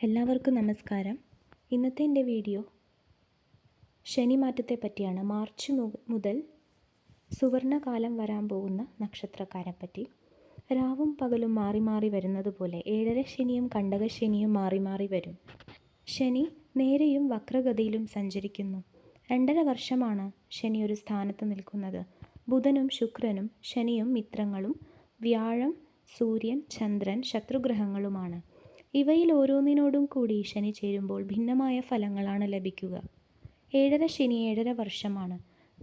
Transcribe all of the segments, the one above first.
എല്ലാവർക്കും നമസ്കാരം. ഇന്നത്തെ എന്റെ വീഡിയോ ശനി മാറ്റത്തെ പറ്റിയാണ്. മാർച്ച് മുതൽ സുവർണകാലം വരാൻ പോകുന്ന നക്ഷത്രക്കാരെ പറ്റി. രാവും പകലും മാറി മാറി വരുന്നത് പോലെ ഏഴര ശനിയും കണ്ടക ശനിയും മാറി മാറി വരും. ശനി നേരെയും വക്രഗതിയിലും സഞ്ചരിക്കുന്നു. രണ്ടര വർഷമാണ് ശനി ഒരു സ്ഥാനത്ത് നിൽക്കുന്നത്. ബുധനും ശുക്രനും ശനിയും മിത്രങ്ങളും വ്യാഴം സൂര്യൻ ചന്ദ്രൻ ശത്രുഗ്രഹങ്ങളുമാണ്. ഇവയിൽ ഓരോന്നിനോടും കൂടി ശനി ചേരുമ്പോൾ ഭിന്നമായ ഫലങ്ങളാണ് ലഭിക്കുക. ഏഴര ശനി ഏഴര വർഷമാണ്.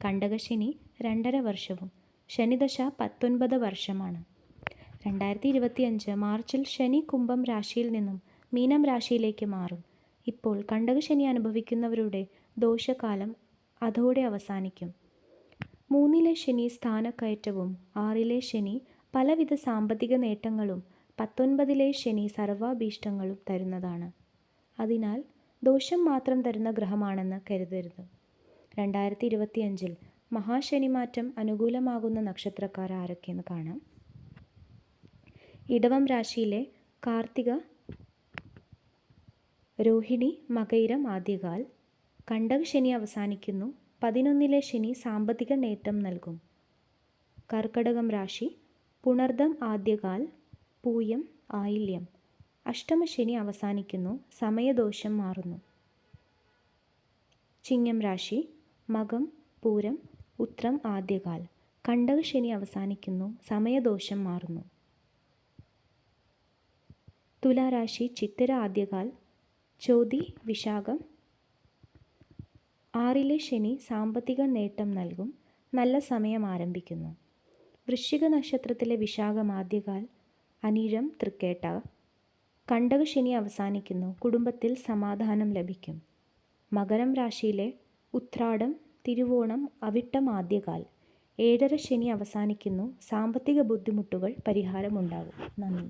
കണ്ടകശനി രണ്ടര വർഷവും. ശനിദശ പത്തൊൻപത് വർഷമാണ്. രണ്ടായിരത്തി ഇരുപത്തിയഞ്ച് മാർച്ചിൽ ശനി കുംഭം രാശിയിൽ നിന്നും മീനം രാശിയിലേക്ക് മാറും. ഇപ്പോൾ കണ്ടകശനി അനുഭവിക്കുന്നവരുടെ ദോഷകാലം അതോടെ അവസാനിക്കും. മൂന്നിലെ ശനി സ്ഥാനക്കയറ്റവും ആറിലെ ശനി പലവിധ സാമ്പത്തിക നേട്ടങ്ങളും പത്തൊൻപതിലെ ശനി സർവാഭീഷ്ടങ്ങളും തരുന്നതാണ്. അതിനാൽ ദോഷം മാത്രം തരുന്ന ഗ്രഹമാണെന്ന് കരുതരുത്. രണ്ടായിരത്തി ഇരുപത്തിയഞ്ചിൽ മഹാശനിമാറ്റം അനുകൂലമാകുന്ന നക്ഷത്രക്കാർ ആരൊക്കെയെന്ന് കാണാം. ഇടവം രാശിയിലെ കാർത്തിക രോഹിണി മകൈരം ആദ്യകാൽ. കണ്ടക ശനി അവസാനിക്കുന്നു. പതിനൊന്നിലെ ശനി സാമ്പത്തിക നേട്ടം നൽകും. കർക്കടകം രാശി പുണർദം ആദ്യകാൽ. പൂയം ആയില്യം. അഷ്ടമശനി അവസാനിക്കുന്നു സമയദോഷം മാറുന്നു. ചിങ്ങം രാശി മകം പൂരം ഉത്രം ആദ്യകാൽ. കണ്ടകശനി അവസാനിക്കുന്നു സമയദോഷം മാറുന്നു. തുലാരാശി ചിത്തിര ആദ്യകാൽ. ചോതി വിശാഖം. ആറിലെ ശനി സാമ്പത്തിക നേട്ടം നൽകും നല്ല സമയം ആരംഭിക്കുന്നു. വൃശ്ചിക നക്ഷത്രത്തിലെ വിശാഖം ആദ്യകാൽ. അനിഴം തൃക്കേട്ട. കണ്ടക ശനി അവസാനിക്കുന്നു. കുടുംബത്തിൽ സമാധാനം ലഭിക്കും. മകരം രാശിയിലെ ഉത്രാടം തിരുവോണം അവിട്ടം ആദ്യകാൽ. ഏഴര ശനി അവസാനിക്കുന്നു. സാമ്പത്തിക ബുദ്ധിമുട്ടുകൾ പരിഹാരമുണ്ടാകും. നന്ദി.